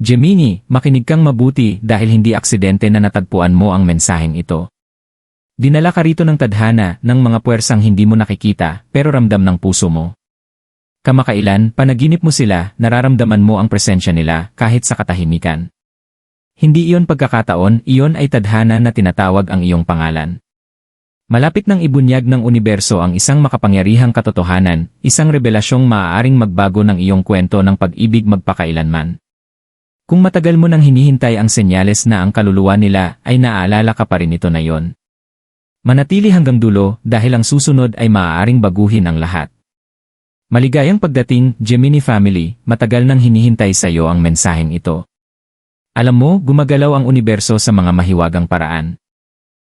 Gemini, makinig kang mabuti dahil hindi aksidente na natagpuan mo ang mensaheng ito. Dinala ka rito ng tadhana ng mga puwersang hindi mo nakikita pero ramdam ng puso mo. Kamakailan, panaginip mo sila, nararamdaman mo ang presensya nila kahit sa katahimikan. Hindi iyon pagkakataon, iyon ay tadhana na tinatawag ang iyong pangalan. Malapit nang ibunyag ng universo ang isang makapangyarihang katotohanan, isang revelasyong maaaring magbago ng iyong kwento ng pag-ibig magpakailanman. Kung matagal mo nang hinihintay ang senyales na ang kaluluwa nila ay naaalala ka pa rin ito na yon. Manatili hanggang dulo dahil ang susunod ay maaaring baguhin ang lahat. Maligayang pagdating, Gemini family, matagal nang hinihintay sa iyo ang mensaheng ito. Alam mo, gumagalaw ang universo sa mga mahiwagang paraan.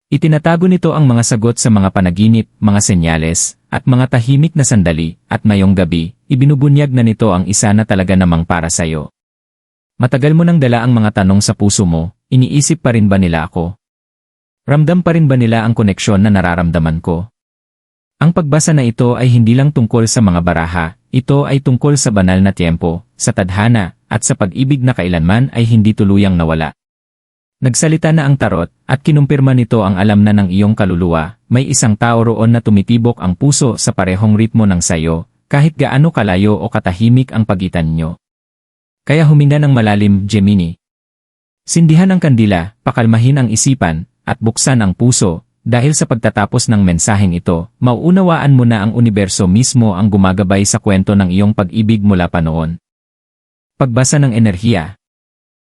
Itinatago nito ang mga sagot sa mga panaginip, mga senyales, at mga tahimik na sandali, at mayong gabi, ibinubunyag na nito ang isa na talaga namang para sa iyo. Matagal mo nang dala ang mga tanong sa puso mo, iniisip pa rin ba nila ako? Ramdam pa rin ba nila ang koneksyon na nararamdaman ko? Ang pagbasa na ito ay hindi lang tungkol sa mga baraha, ito ay tungkol sa banal na tiempo, sa tadhana, at sa pag-ibig na kailanman ay hindi tuluyang nawala. Nagsalita na ang tarot, at kinumpirma nito ang alam na ng iyong kaluluwa, may isang tao roon na tumitibok ang puso sa parehong ritmo ng sayo, kahit gaano kalayo o katahimik ang pagitan nyo. Kaya huminga ng malalim, Gemini. Sindihan ang kandila, pakalmahin ang isipan, at buksan ang puso, dahil sa pagtatapos ng mensaheng ito, mauunawaan mo na ang universo mismo ang gumagabay sa kwento ng iyong pag-ibig mula pa noon. Pagbasa ng enerhiya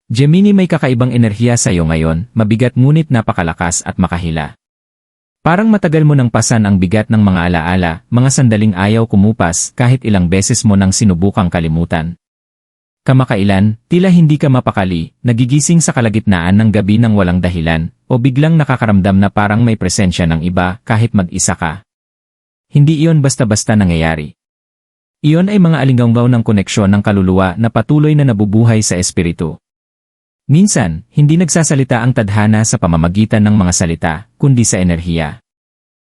Gemini may kakaibang enerhiya sa iyo ngayon, mabigat ngunit napakalakas at makahila. Parang matagal mo nang pasan ang bigat ng mga alaala, mga sandaling ayaw kumupas kahit ilang beses mo nang sinubukang kalimutan. Kamakailan, tila hindi ka mapakali, nagigising sa kalagitnaan ng gabi ng walang dahilan, o biglang nakakaramdam na parang may presensya ng iba kahit mag-isa ka. Hindi iyon basta-basta nangyayari. Iyon ay mga alinggaw ng koneksyon ng kaluluwa na patuloy na nabubuhay sa espiritu. Minsan, hindi nagsasalita ang tadhana sa pamamagitan ng mga salita, kundi sa enerhiya.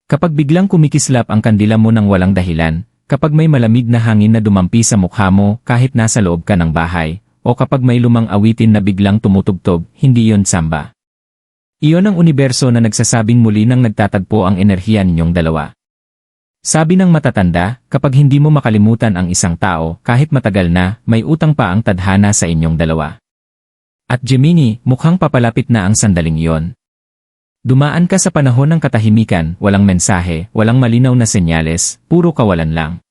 Kapag biglang kumikislap ang kandila mo ng walang dahilan, kapag may malamig na hangin na dumampi sa mukha mo kahit nasa loob ka ng bahay, o kapag may lumang awitin na biglang tumutugtog, hindi yon samba. Iyon ang universo na nagsasabing muli nang nagtatagpo ang enerhiya ninyong dalawa. Sabi ng matatanda, kapag hindi mo makalimutan ang isang tao, kahit matagal na, may utang pa ang tadhana sa inyong dalawa. At Gemini, mukhang papalapit na ang sandaling iyon. Dumaan ka sa panahon ng katahimikan, walang mensahe, walang malinaw na senyales, puro kawalan lang.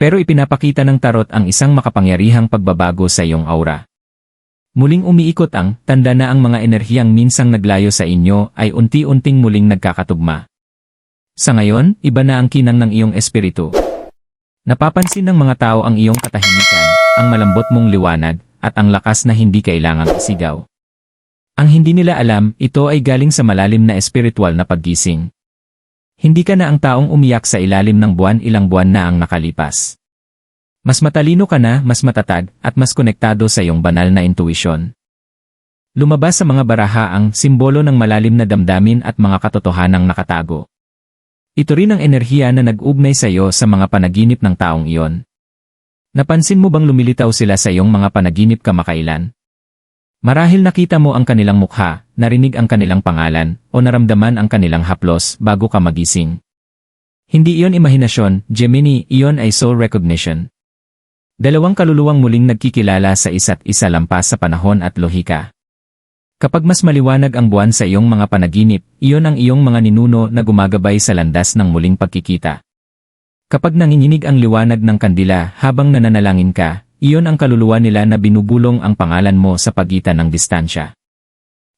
Pero ipinapakita ng tarot ang isang makapangyarihang pagbabago sa iyong aura. Muling umiikot ang tanda na ang mga enerhiyang minsang naglayo sa inyo ay unti-unting muling nagkakatugma. Sa ngayon, iba na ang kinang ng iyong espiritu. Napapansin ng mga tao ang iyong katahimikan, ang malambot mong liwanag, at ang lakas na hindi kailangang isigaw. Ang hindi nila alam, ito ay galing sa malalim na espiritual na paggising. Hindi ka na ang taong umiyak sa ilalim ng buwan ilang buwan na ang nakalipas. Mas matalino ka na, mas matatag, at mas konektado sa iyong banal na intuisyon. Lumabas sa mga baraha ang simbolo ng malalim na damdamin at mga katotohanang nakatago. Ito rin ang enerhiya na nag-ugnay sa iyo sa mga panaginip ng taong iyon. Napansin mo bang lumilitaw sila sa iyong mga panaginip kamakailan? Marahil nakita mo ang kanilang mukha, narinig ang kanilang pangalan, o naramdaman ang kanilang haplos bago ka magising. Hindi iyon imahinasyon, Gemini, iyon ay soul recognition. Dalawang kaluluwang muling nagkikilala sa isa't isa lampas sa panahon at lohika. Kapag mas maliwanag ang buwan sa iyong mga panaginip, iyon ang iyong mga ninuno na gumagabay sa landas ng muling pagkikita. Kapag nanginginig ang liwanag ng kandila habang nananalangin ka, iyon ang kaluluwa nila na binubulong ang pangalan mo sa pagitan ng distansya.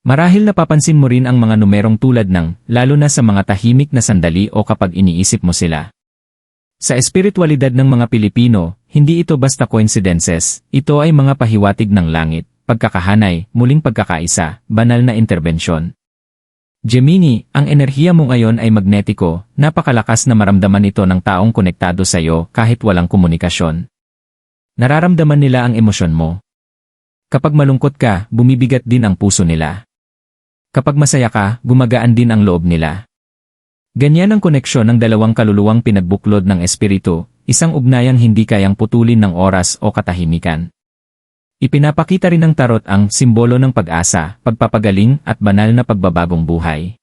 Marahil napapansin mo rin ang mga numerong tulad ng, lalo na sa mga tahimik na sandali o kapag iniisip mo sila. Sa espiritualidad ng mga Pilipino, hindi ito basta coincidences, ito ay mga pahiwatig ng langit, pagkakahanay, muling pagkakaisa, banal na interbensyon. Gemini, ang enerhiya mo ngayon ay magnetiko, napakalakas na maramdaman ito ng taong konektado sa iyo kahit walang komunikasyon. Nararamdaman nila ang emosyon mo. Kapag malungkot ka, bumibigat din ang puso nila. Kapag masaya ka, gumagaan din ang loob nila. Ganyan ang koneksyon ng dalawang kaluluwang pinagbuklod ng espiritu, isang ugnayang hindi kayang putulin ng oras o katahimikan. Ipinapakita rin ng tarot ang simbolo ng pag-asa, pagpapagaling at banal na pagbabagong buhay.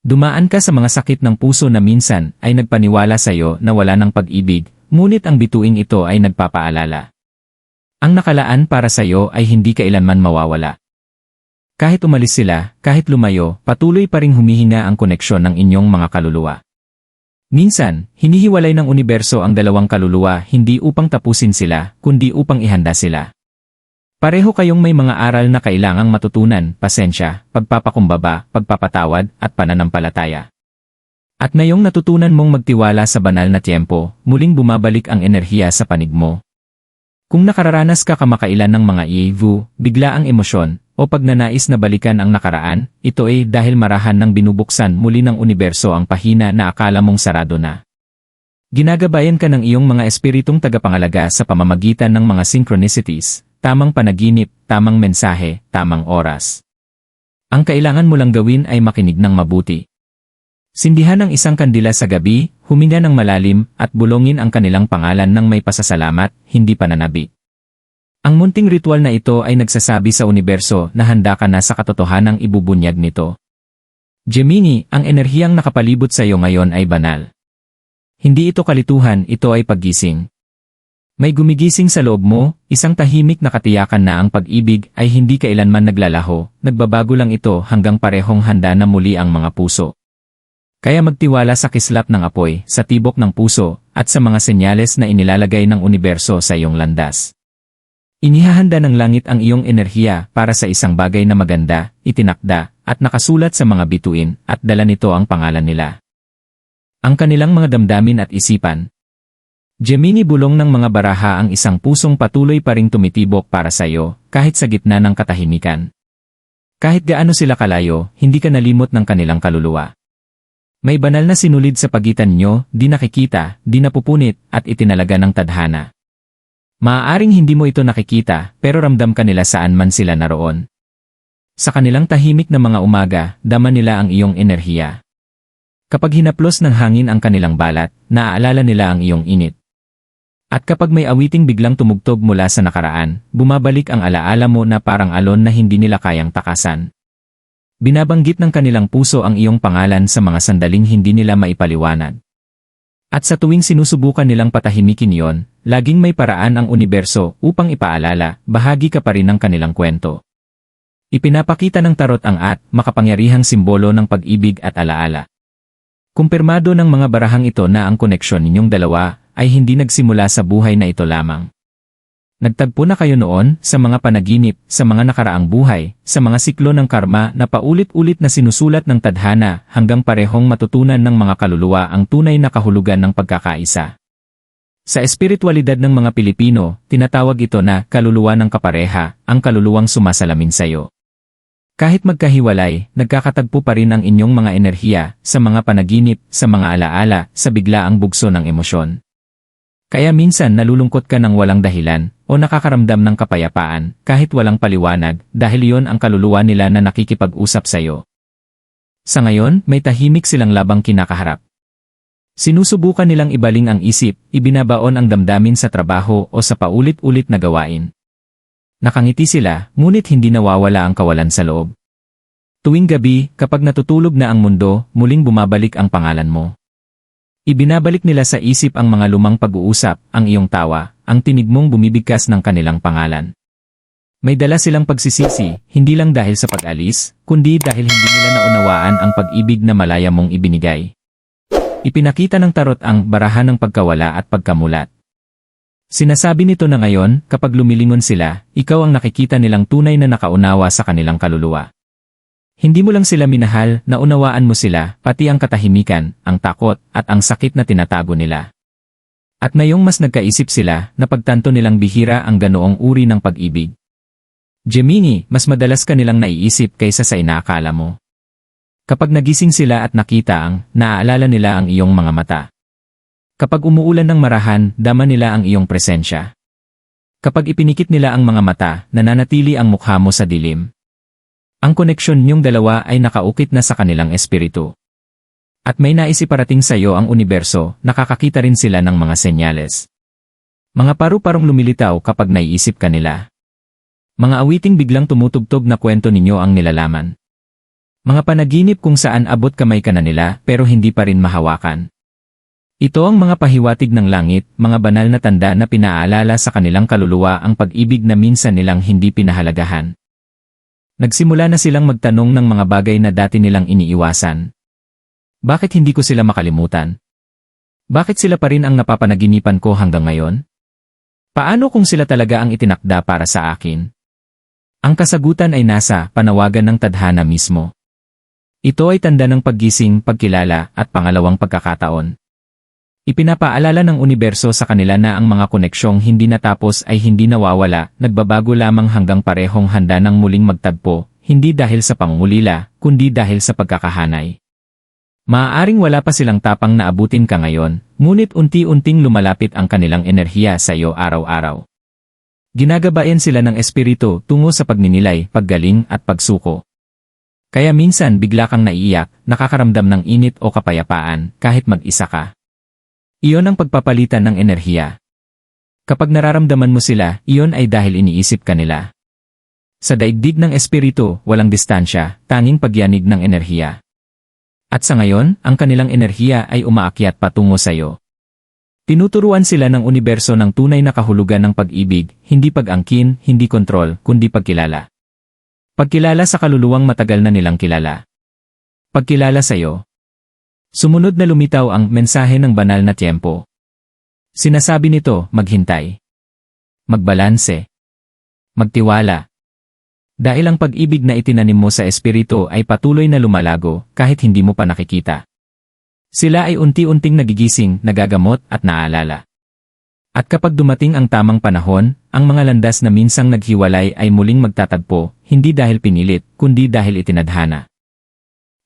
Dumaan ka sa mga sakit ng puso na minsan ay nagpaniwala sa iyo na wala ng pag-ibig, ngunit ang bituing ito ay nagpapaalala. Ang nakalaan para sa iyo ay hindi kailanman mawawala. Kahit umalis sila, kahit lumayo, patuloy pa ring humihinga ang koneksyon ng inyong mga kaluluwa. Minsan, hinihiwalay ng universo ang dalawang kaluluwa hindi upang tapusin sila, kundi upang ihanda sila. Pareho kayong may mga aral na kailangang matutunan, pasensya, pagpapakumbaba, pagpapatawad, at pananampalataya. At ngayong natutunan mong magtiwala sa banal na tiempo, muling bumabalik ang enerhiya sa panig mo. Kung nakararanas ka kamakailan ng mga iivu, bigla ang emosyon, o pagnanais na balikan ang nakaraan, ito ay dahil marahan ng binubuksan muli ng universo ang pahina na akala mong sarado na. Ginagabayan ka ng iyong mga espiritong tagapangalaga sa pamamagitan ng mga synchronicities, tamang panaginip, tamang mensahe, tamang oras. Ang kailangan mo lang gawin ay makinig ng mabuti. Sindihan ang isang kandila sa gabi, huminga ng malalim, at bulongin ang kanilang pangalan ng may pasasalamat, hindi pananabi. Ang munting ritual na ito ay nagsasabi sa universo na handa ka na sa katotohanang ibubunyag nito. Gemini, ang enerhiyang nakapalibot sa iyo ngayon ay banal. Hindi ito kalituhan, ito ay paggising. May gumigising sa loob mo, isang tahimik na katiyakan na ang pag-ibig ay hindi kailanman naglalaho, nagbabago lang ito hanggang parehong handa na muli ang mga puso. Kaya magtiwala sa kislap ng apoy, sa tibok ng puso, at sa mga senyales na inilalagay ng universo sa iyong landas. Inihahanda ng langit ang iyong enerhiya para sa isang bagay na maganda, itinakda, at nakasulat sa mga bituin, at dala nito ang pangalan nila. Ang kanilang mga damdamin at isipan, Gemini bulong ng mga baraha ang isang pusong patuloy pa ring tumitibok para sa iyo, kahit sa gitna ng katahimikan. Kahit gaano sila kalayo, hindi ka nalimot ng kanilang kaluluwa. May banal na sinulid sa pagitan nyo, di nakikita, di napupunit, at itinalaga ng tadhana. Maaaring hindi mo ito nakikita, pero ramdam ka nila saan man sila naroon. Sa kanilang tahimik na mga umaga, dama nila ang iyong enerhiya. Kapag hinaplos ng hangin ang kanilang balat, naaalala nila ang iyong init. At kapag may awiting biglang tumugtog mula sa nakaraan, bumabalik ang alaala mo na parang alon na hindi nila kayang takasan. Binabanggit ng kanilang puso ang iyong pangalan sa mga sandaling hindi nila maipaliwanag. At sa tuwing sinusubukan nilang patahimikin yon, laging may paraan ang universo upang ipaalala, bahagi ka pa rin ng kanilang kwento. Ipinapakita ng tarot ang at, makapangyarihang simbolo ng pag-ibig at alaala. Kumpirmado ng mga barahang ito na ang koneksyon ninyong dalawa ay hindi nagsimula sa buhay na ito lamang. Nagtagpo na kayo noon sa mga panaginip, sa mga nakaraang buhay, sa mga siklo ng karma na paulit-ulit na sinusulat ng tadhana hanggang parehong matutunan ng mga kaluluwa ang tunay na kahulugan ng pagkakaisa. Sa espiritualidad ng mga Pilipino, tinatawag ito na kaluluwa ng kapareha, ang kaluluwang sumasalamin sa iyo. Kahit magkahiwalay, nagkakatagpo pa rin ang inyong mga enerhiya sa mga panaginip, sa mga alaala, sa biglaang bugso ng emosyon. Kaya minsan nalulungkot ka ng walang dahilan o nakakaramdam ng kapayapaan kahit walang paliwanag dahil iyon ang kaluluwa nila na nakikipag-usap sa iyo. Sa ngayon, may tahimik silang labang kinakaharap. Sinusubukan nilang ibaling ang isip, ibinabaon ang damdamin sa trabaho o sa paulit-ulit na gawain. Nakangiti sila, ngunit hindi nawawala ang kawalan sa loob. Tuwing gabi, kapag natutulog na ang mundo, muling bumabalik ang pangalan mo. Ibinabalik nila sa isip ang mga lumang pag-uusap, ang iyong tawa, ang tinig mong bumibigkas ng kanilang pangalan. May dala silang pagsisisi, hindi lang dahil sa pag-alis, kundi dahil hindi nila naunawaan ang pag-ibig na malaya mong ibinigay. Ipinakita ng tarot ang barahan ng pagkawala at pagkamulat. Sinasabi nito na ngayon, kapag lumilingon sila, ikaw ang nakikita nilang tunay na nakaunawa sa kanilang kaluluwa. Hindi mo lang sila minahal, naunawaan mo sila, pati ang katahimikan, ang takot, at ang sakit na tinatago nila. At ngayong mas nagkaisip sila, napagtanto nilang bihira ang ganoong uri ng pag-ibig. Gemini, mas madalas ka nilang naiisip kaysa sa inaakala mo. Kapag nagising sila at nakita ang, naaalala nila ang iyong mga mata. Kapag umuulan ng marahan, dama nila ang iyong presensya. Kapag ipinikit nila ang mga mata, nananatili ang mukha mo sa dilim. Ang koneksyon niyong dalawa ay nakaukit na sa kanilang espiritu. At may naisiparating sa iyo ang universo, nakakakita rin sila ng mga senyales. Mga paru-parong lumilitaw kapag naiisip ka nila. Mga awiting biglang tumutugtog na kwento ninyo ang nilalaman. Mga panaginip kung saan abot kamay ka na nila pero hindi pa rin mahawakan. Ito ang mga pahiwatig ng langit, mga banal na tanda na pinaalala sa kanilang kaluluwa ang pag-ibig na minsan nilang hindi pinahalagahan. Nagsimula na silang magtanong ng mga bagay na dati nilang iniiwasan. Bakit hindi ko sila makalimutan? Bakit sila pa rin ang napapanaginipan ko hanggang ngayon? Paano kung sila talaga ang itinakda para sa akin? Ang kasagutan ay nasa panawagan ng tadhana mismo. Ito ay tanda ng paggising, pagkilala, at pangalawang pagkakataon. Ipinapaalala ng universo sa kanila na ang mga koneksyong hindi natapos ay hindi nawawala, nagbabago lamang hanggang parehong handa ng muling magtagpo, hindi dahil sa pangungulila, kundi dahil sa pagkakahanay. Maaaring wala pa silang tapang na abutin ka ngayon, ngunit unti-unting lumalapit ang kanilang enerhiya sa iyo araw-araw. Ginagabayan sila ng espiritu tungo sa pagninilay, paggaling at pagsuko. Kaya minsan bigla kang naiiyak, nakakaramdam ng init o kapayapaan kahit mag-isa ka. Iyon ang pagpapalitan ng enerhiya. Kapag nararamdaman mo sila, iyon ay dahil iniisip ka nila. Sa daigdig ng espiritu, walang distansya, tanging pagyanig ng enerhiya. At sa ngayon, ang kanilang enerhiya ay umaakyat patungo sa iyo. Tinuturuan sila ng universo ng tunay na kahulugan ng pag-ibig, hindi pag-angkin, hindi kontrol, kundi pagkilala. Pagkilala sa kaluluwang matagal na nilang kilala. Pagkilala sa iyo, Sumunod na lumitaw ang mensahe ng banal na tiyempo. Sinasabi nito, maghintay. Magbalanse. Magtiwala. Dahil ang pag-ibig na itinanim mo sa espiritu ay patuloy na lumalago kahit hindi mo pa nakikita. Sila ay unti-unting nagigising, nagagamot at naaalala. At kapag dumating ang tamang panahon, ang mga landas na minsang naghiwalay ay muling magtatagpo, hindi dahil pinilit, kundi dahil itinadhana.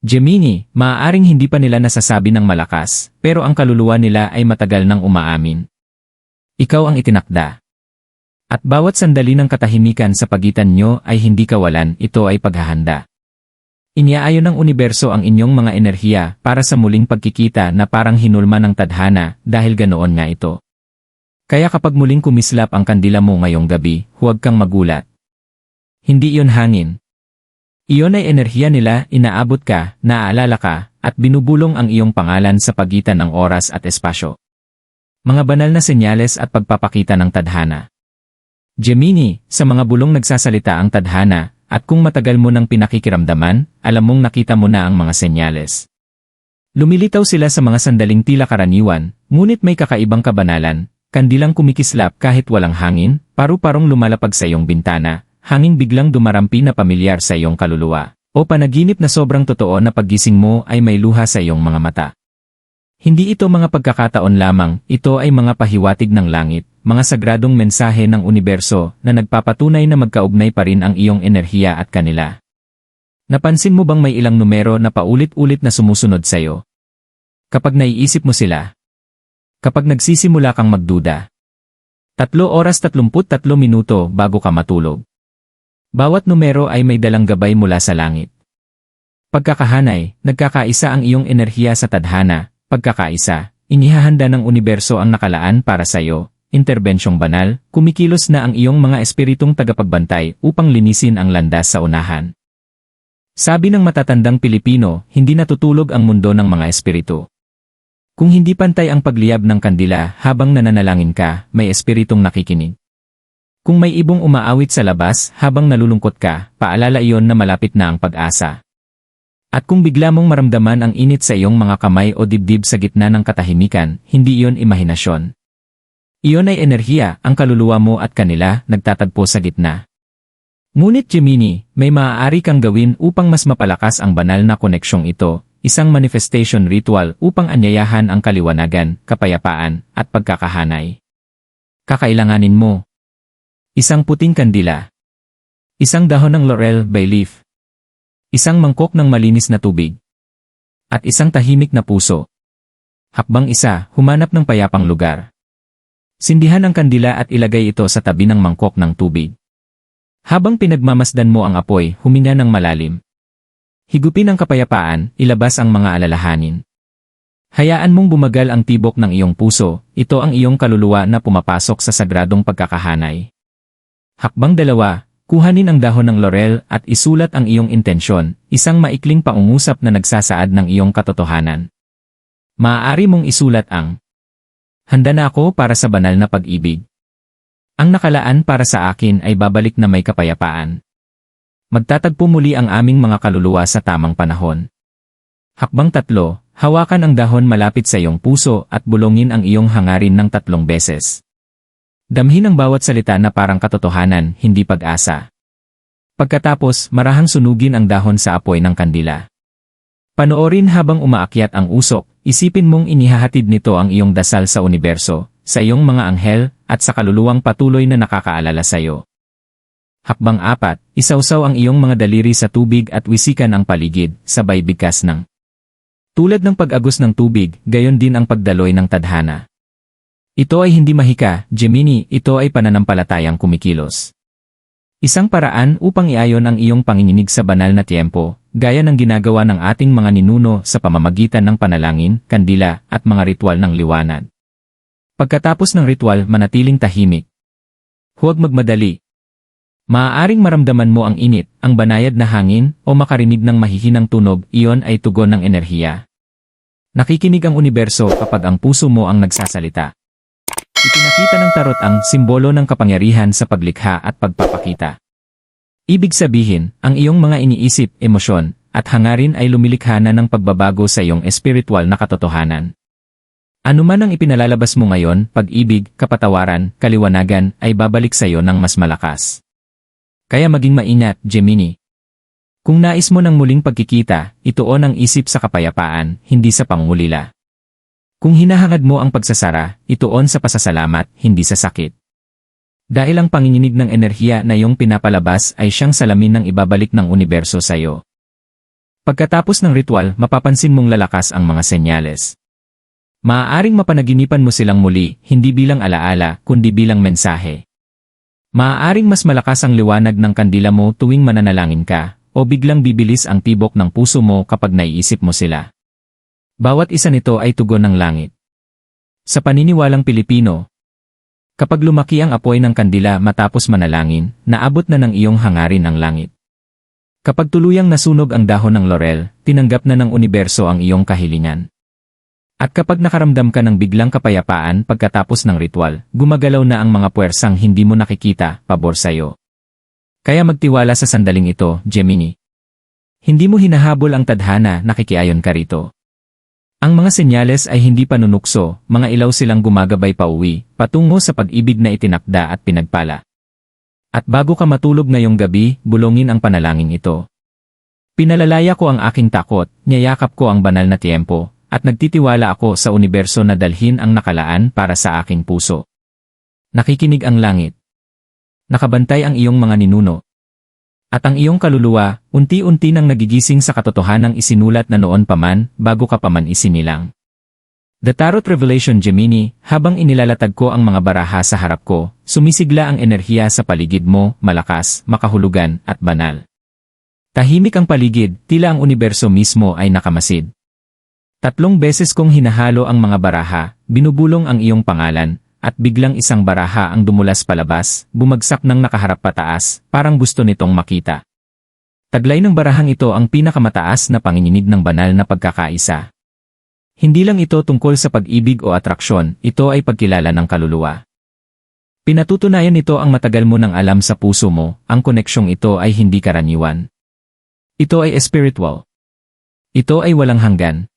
Gemini, maaaring hindi pa nila nasasabi ng malakas, pero ang kaluluwa nila ay matagal nang umaamin. Ikaw ang itinakda. At bawat sandali ng katahimikan sa pagitan nyo ay hindi kawalan, ito ay paghahanda. Iniaayon ng universo ang inyong mga enerhiya para sa muling pagkikita na parang hinulma ng tadhana dahil ganoon nga ito. Kaya kapag muling kumislap ang kandila mo ngayong gabi, huwag kang magulat. Hindi iyon hangin, iyon ay enerhiya nila, inaabot ka, naaalala ka, at binubulong ang iyong pangalan sa pagitan ng oras at espasyo. Mga banal na senyales at pagpapakita ng tadhana. Gemini, sa mga bulong nagsasalita ang tadhana, at kung matagal mo nang pinakikiramdaman, alam mong nakita mo na ang mga senyales. Lumilitaw sila sa mga sandaling tila karaniwan, ngunit may kakaibang kabanalan, kandilang kumikislap kahit walang hangin, paru-parong lumalapag sa iyong bintana, hanging biglang dumarampi na pamilyar sa iyong kaluluwa, o panaginip na sobrang totoo na paggising mo ay may luha sa iyong mga mata. Hindi ito mga pagkakataon lamang, ito ay mga pahiwatig ng langit, mga sagradong mensahe ng universo na nagpapatunay na magkaugnay pa rin ang iyong enerhiya at kanila. Napansin mo bang may ilang numero na paulit-ulit na sumusunod sa iyo? Kapag naiisip mo sila. Kapag nagsisimula kang magduda. Tatlo oras 33 minuto bago ka matulog. Bawat numero ay may dalang gabay mula sa langit. Pagkakahanay, nagkakaisa ang iyong enerhiya sa tadhana, pagkakaisa, inihahanda ng universo ang nakalaan para sa iyo, interbensyong banal, kumikilos na ang iyong mga espiritong tagapagbantay upang linisin ang landas sa unahan. Sabi ng matatandang Pilipino, hindi natutulog ang mundo ng mga espiritu. Kung hindi pantay ang pagliyab ng kandila habang nananalangin ka, may espiritong nakikinig. Kung may ibong umaawit sa labas habang nalulungkot ka, paalala iyon na malapit na ang pag-asa. At kung bigla mong maramdaman ang init sa iyong mga kamay o dibdib sa gitna ng katahimikan, hindi iyon imahinasyon. Iyon ay enerhiya, ang kaluluwa mo at kanila nagtatagpo sa gitna. Ngunit Gemini, may maaari kang gawin upang mas mapalakas ang banal na koneksyong ito, isang manifestation ritual upang anyayahan ang kaliwanagan, kapayapaan, at pagkakahanay. Kakailanganin mo, Isang puting kandila. Isang dahon ng laurel by leaf. Isang mangkok ng malinis na tubig. At isang tahimik na puso. Hakbang isa, humanap ng payapang lugar. Sindihan ang kandila at ilagay ito sa tabi ng mangkok ng tubig. Habang pinagmamasdan mo ang apoy, huminga ng malalim. Higupin ang kapayapaan, ilabas ang mga alalahanin. Hayaan mong bumagal ang tibok ng iyong puso, ito ang iyong kaluluwa na pumapasok sa sagradong pagkakahanay. Hakbang dalawa, Kuhanin ang dahon ng laurel at isulat ang iyong intensyon, isang maikling pangungusap na nagsasaad ng iyong katotohanan. Maaari mong isulat ang Handa na ako para sa banal na pag-ibig. Ang nakalaan para sa akin ay babalik na may kapayapaan. Magtatagpo muli ang aming mga kaluluwa sa tamang panahon. Hakbang tatlo, hawakan ang dahon malapit sa iyong puso at bulongin ang iyong hangarin ng tatlong beses. Damhin ang bawat salita na parang katotohanan, hindi pag-asa. Pagkatapos, marahang sunugin ang dahon sa apoy ng kandila. Panoorin habang umaakyat ang usok, isipin mong inihahatid nito ang iyong dasal sa universo, sa iyong mga anghel, at sa kaluluwang patuloy na nakakaalala sa iyo. Hakbang apat, isawsaw ang iyong mga daliri sa tubig at wisikan ang paligid, sabay bigkas ng. Tulad ng pag-agos ng tubig, gayon din ang pagdaloy ng tadhana. Ito ay hindi mahika, Gemini, ito ay pananampalatayang kumikilos. Isang paraan upang iayon ang iyong panginginig sa banal na tiempo, gaya ng ginagawa ng ating mga ninuno sa pamamagitan ng panalangin, kandila, at mga ritual ng liwanag. Pagkatapos ng ritual, manatiling tahimik. Huwag magmadali. Maaaring maramdaman mo ang init, ang banayad na hangin, o makarinig ng mahihinang tunog, iyon ay tugon ng enerhiya. Nakikinig ang universo kapag ang puso mo ang nagsasalita. Ipinakita ng tarot ang simbolo ng kapangyarihan sa paglikha at pagpapakita. Ibig sabihin, ang iyong mga iniisip, emosyon, at hangarin ay lumilikha na ng pagbabago sa iyong espiritual na katotohanan. Ano man ang ipinalalabas mo ngayon, pag-ibig, kapatawaran, kaliwanagan, ay babalik sa iyo ng mas malakas. Kaya maging maingat, Gemini. Kung nais mo ng muling pagkikita, ituon ang isip sa kapayapaan, hindi sa pangulila. Kung hinahangad mo ang pagsasara, ituon sa pasasalamat, hindi sa sakit. Dahil ang panginginig ng enerhiya na iyong pinapalabas ay siyang salamin ng ibabalik ng universo sa iyo. Pagkatapos ng ritual, mapapansin mong lalakas ang mga senyales. Maaaring mapanaginipan mo silang muli, hindi bilang alaala, kundi bilang mensahe. Maaaring mas malakas ang liwanag ng kandila mo tuwing mananalangin ka, o biglang bibilis ang tibok ng puso mo kapag naiisip mo sila. Bawat isa nito ay tugon ng langit. Sa paniniwalang Pilipino, kapag lumaki ang apoy ng kandila matapos manalangin, naabot na ng iyong hangarin ang langit. Kapag tuluyang nasunog ang dahon ng laurel, tinanggap na ng universo ang iyong kahilingan. At kapag nakaramdam ka ng biglang kapayapaan pagkatapos ng ritual, gumagalaw na ang mga puwersang hindi mo nakikita, pabor sa'yo. Kaya magtiwala sa sandaling ito, Gemini. Hindi mo hinahabol ang tadhana, nakikiayon ka rito. Ang mga senyales ay hindi panunukso, mga ilaw silang gumagabay pa uwi, patungo sa pag-ibig na itinakda at pinagpala. At bago ka matulog ngayong gabi, bulongin ang panalangin ito. Pinalalaya ko ang aking takot, niyayakap ko ang banal na tiempo, at nagtitiwala ako sa universo na dalhin ang nakalaan para sa aking puso. Nakikinig ang langit. Nakabantay ang iyong mga ninuno. At ang iyong kaluluwa, unti-unti nang nagigising sa katotohanang isinulat na noon pa man, bago ka pa man isinilang. The Tarot Revelation Gemini, habang inilalatag ko ang mga baraha sa harap ko, sumisigla ang enerhiya sa paligid mo, malakas, makahulugan, at banal. Tahimik ang paligid, tila ang universo mismo ay nakamasid. Tatlong beses kong hinahalo ang mga baraha, binubulong ang iyong pangalan, at biglang isang baraha ang dumulas palabas, bumagsak ng nakaharap pataas, parang gusto nitong makita. Taglay ng barahang ito ang pinakamataas na panginginig ng banal na pagkakaisa. Hindi lang ito tungkol sa pag-ibig o atraksyon, ito ay pagkilala ng kaluluwa. Pinatutunayan nito ang matagal mo nang alam sa puso mo, ang koneksyong ito ay hindi karaniwan. Ito ay spiritual. Ito ay walang hanggan.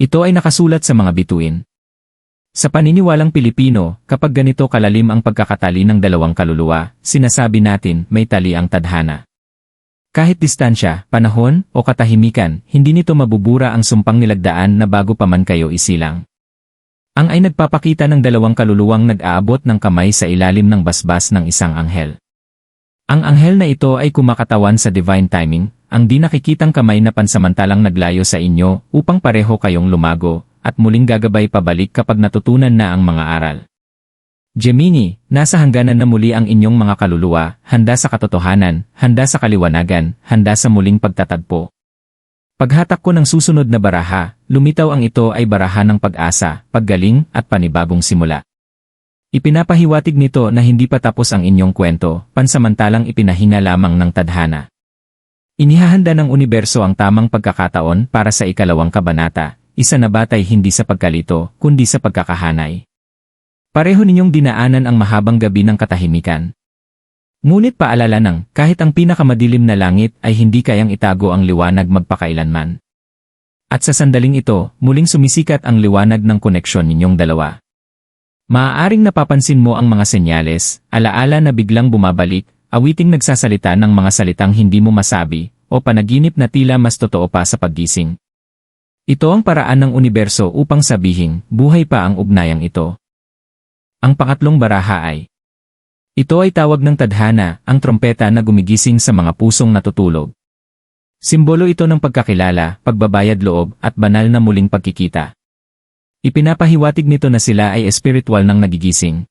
Ito ay nakasulat sa mga bituin. Sa paniniwalang Pilipino, kapag ganito kalalim ang pagkakatali ng dalawang kaluluwa, sinasabi natin may tali ang tadhana. Kahit distansya, panahon, o katahimikan, hindi nito mabubura ang sumpang nilagdaan na bago pa man kayo isilang. Ang ay nagpapakita ng dalawang kaluluwang nag-aabot ng kamay sa ilalim ng basbas ng isang anghel. Ang anghel na ito ay kumakatawan sa divine timing, ang di nakikitang kamay na pansamantalang naglayo sa inyo upang pareho kayong lumago, at muling gagabay pabalik kapag natutunan na ang mga aral. Gemini, nasa hangganan na muli ang inyong mga kaluluwa, handa sa katotohanan, handa sa kaliwanagan, handa sa muling pagtatagpo. Paghatak ko ng susunod na baraha, lumitaw ang ito ay baraha ng pag-asa, paggaling, at panibagong simula. Ipinapahiwatig nito na hindi pa tapos ang inyong kwento, pansamantalang ipinahinga lamang ng tadhana. Inihahanda ng universo ang tamang pagkakataon para sa ikalawang kabanata, isa na batay hindi sa pagkalito, kundi sa pagkakahanay. Pareho ninyong dinaanan ang mahabang gabi ng katahimikan. Ngunit paalala ng, kahit ang pinakamadilim na langit ay hindi kayang itago ang liwanag magpakailanman. At sa sandaling ito, muling sumisikat ang liwanag ng koneksyon ninyong dalawa. Maaaring napapansin mo ang mga senyales, alaala na biglang bumabalik, awiting nagsasalita ng mga salitang hindi mo masabi, o panaginip na tila mas totoo pa sa paggising. Ito ang paraan ng universo upang sabihin, buhay pa ang ugnayang ito. Ang pangatlong baraha ay Ito ay tawag ng tadhana, ang trompeta na gumigising sa mga pusong natutulog. Simbolo ito ng pagkakilala, pagbabayad loob, at banal na muling pagkikita. Ipinapahiwatig nito na sila ay espiritual ng nagigising.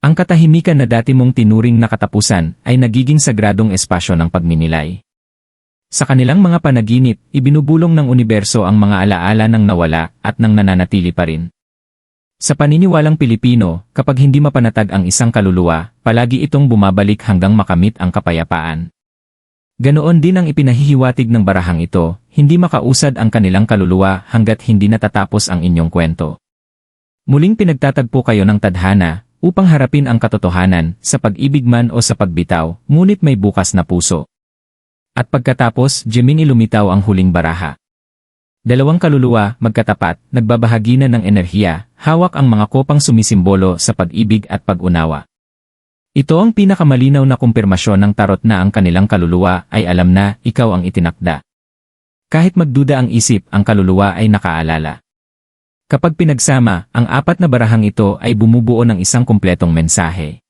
Ang katahimikan na dati mong tinuring na katapusan ay nagiging sagradong espasyo ng pagminilay. Sa kanilang mga panaginip, ibinubulong ng universo ang mga alaala ng nawala at ng nananatili pa rin. Sa paniniwalang Pilipino, kapag hindi mapanatag ang isang kaluluwa, palagi itong bumabalik hanggang makamit ang kapayapaan. Ganoon din ang ipinahihiwatig ng barahang ito, hindi makausad ang kanilang kaluluwa hanggat hindi natatapos ang inyong kwento. Muling pinagtatagpo kayo ng tadhana upang harapin ang katotohanan sa pag-ibig man o sa pagbitaw, ngunit may bukas na puso. At pagkatapos, Gemini lumitaw ang huling baraha. Dalawang kaluluwa, magkatapat, nagbabahagi na ng enerhiya, hawak ang mga kopang sumisimbolo sa pag-ibig at pag-unawa. Ito ang pinakamalinaw na kumpirmasyon ng tarot na ang kanilang kaluluwa ay alam na ikaw ang itinakda. Kahit magduda ang isip, ang kaluluwa ay nakaalala. Kapag pinagsama, ang apat na barahang ito ay bumubuo ng isang kumpletong mensahe.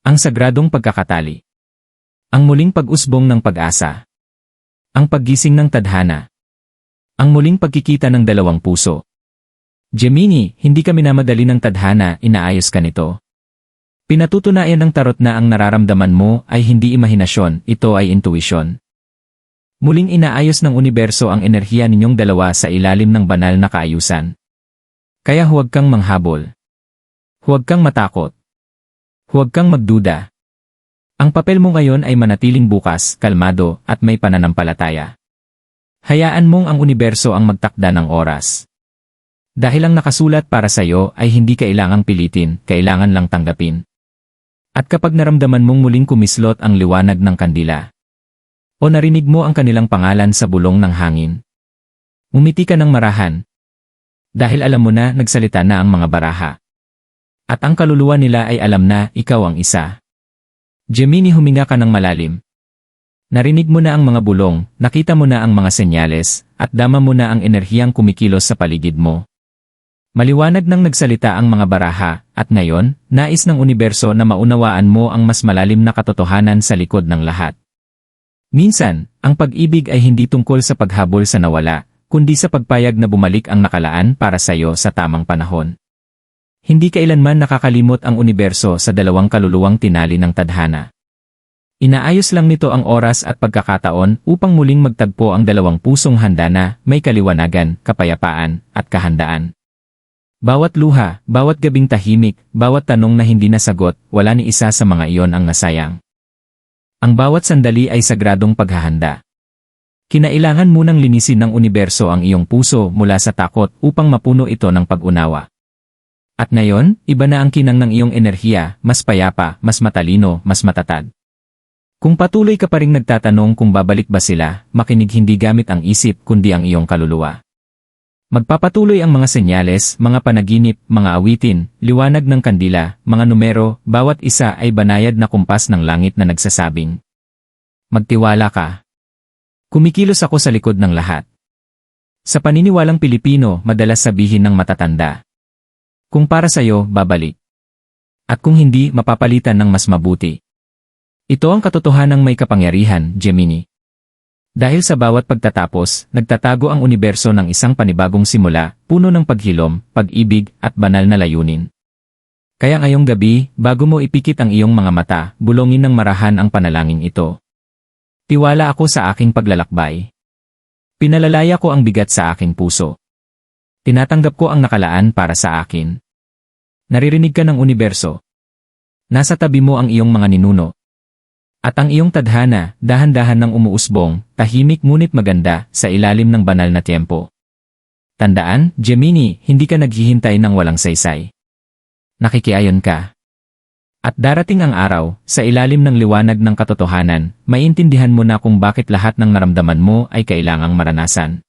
Ang sagradong pagkakatali. Ang muling pag-usbong ng pag-asa. Ang paggising ng tadhana. Ang muling pagkikita ng dalawang puso. Gemini, hindi ka minamadali ng tadhana, inaayos ka nito. Pinatutunayan ng tarot na ang nararamdaman mo ay hindi imahinasyon, ito ay intuisyon. Muling inaayos ng universo ang enerhiya ninyong dalawa sa ilalim ng banal na kaayusan. Kaya huwag kang manghabol. Huwag kang matakot. Huwag kang magduda. Ang papel mo ngayon ay manatiling bukas, kalmado, at may pananampalataya. Hayaan mong ang universo ang magtakda ng oras. Dahil ang nakasulat para sa iyo ay hindi kailangang pilitin, kailangan lang tanggapin. At kapag naramdaman mong muling kumislot ang liwanag ng kandila, o narinig mo ang kanilang pangalan sa bulong ng hangin, umiti ka ng marahan. Dahil alam mo na nagsalita na ang mga baraha. At ang kaluluwa nila ay alam na ikaw ang isa. Gemini huminga ka ng malalim, Narinig mo na ang mga bulong, nakita mo na ang mga senyales, at dama mo na ang enerhiyang kumikilos sa paligid mo. Maliwanag nang nagsalita ang mga baraha, at ngayon, nais ng universo na maunawaan mo ang mas malalim na katotohanan sa likod ng lahat. Minsan, ang pag-ibig ay hindi tungkol sa paghabol sa nawala, kundi sa pagpayag na bumalik ang nakalaan para sa iyo sa tamang panahon. Hindi kailanman nakakalimot ang universo sa dalawang kaluluwang tinali ng tadhana. Inaayos lang nito ang oras at pagkakataon upang muling magtagpo ang dalawang pusong handa na may kaliwanagan, kapayapaan, at kahandaan. Bawat luha, bawat gabing tahimik, bawat tanong na hindi nasagot, wala ni isa sa mga iyon ang nasayang. Ang bawat sandali ay sagradong paghahanda. Kinailangan munang linisin ng universo ang iyong puso mula sa takot upang mapuno ito ng pag-unawa. At ngayon, iba na ang kinang ng iyong enerhiya, mas payapa, mas matalino, mas matatag. Kung patuloy ka pa rin nagtatanong kung babalik ba sila, makinig hindi gamit ang isip kundi ang iyong kaluluwa. Magpapatuloy ang mga senyales, mga panaginip, mga awitin, liwanag ng kandila, mga numero, bawat isa ay banayad na kumpas ng langit na nagsasabing. Magtiwala ka. Kumikilos ako sa likod ng lahat. Sa paniniwalang Pilipino, madalas sabihin ng matatanda. Kung para sa'yo, babalik. At kung hindi, mapapalitan ng mas mabuti. Ito ang katotohanang may kapangyarihan, Gemini. Dahil sa bawat pagtatapos, nagtatago ang universo ng isang panibagong simula, puno ng paghilom, pag-ibig, at banal na layunin. Kaya ngayong gabi, bago mo ipikit ang iyong mga mata, bulongin ng marahan ang panalangin ito. Tiwala ako sa aking paglalakbay. Pinalalaya ko ang bigat sa aking puso. Tinatanggap ko ang nakalaan para sa akin. Naririnig ka ng universo. Nasa tabi mo ang iyong mga ninuno. At ang iyong tadhana, dahan-dahan ng umuusbong, tahimik ngunit maganda, sa ilalim ng banal na tiempo. Tandaan, Gemini, hindi ka naghihintay ng walang saysay. Nakikiayon ka. At darating ang araw, sa ilalim ng liwanag ng katotohanan, maintindihan mo na kung bakit lahat ng naramdaman mo ay kailangang maranasan.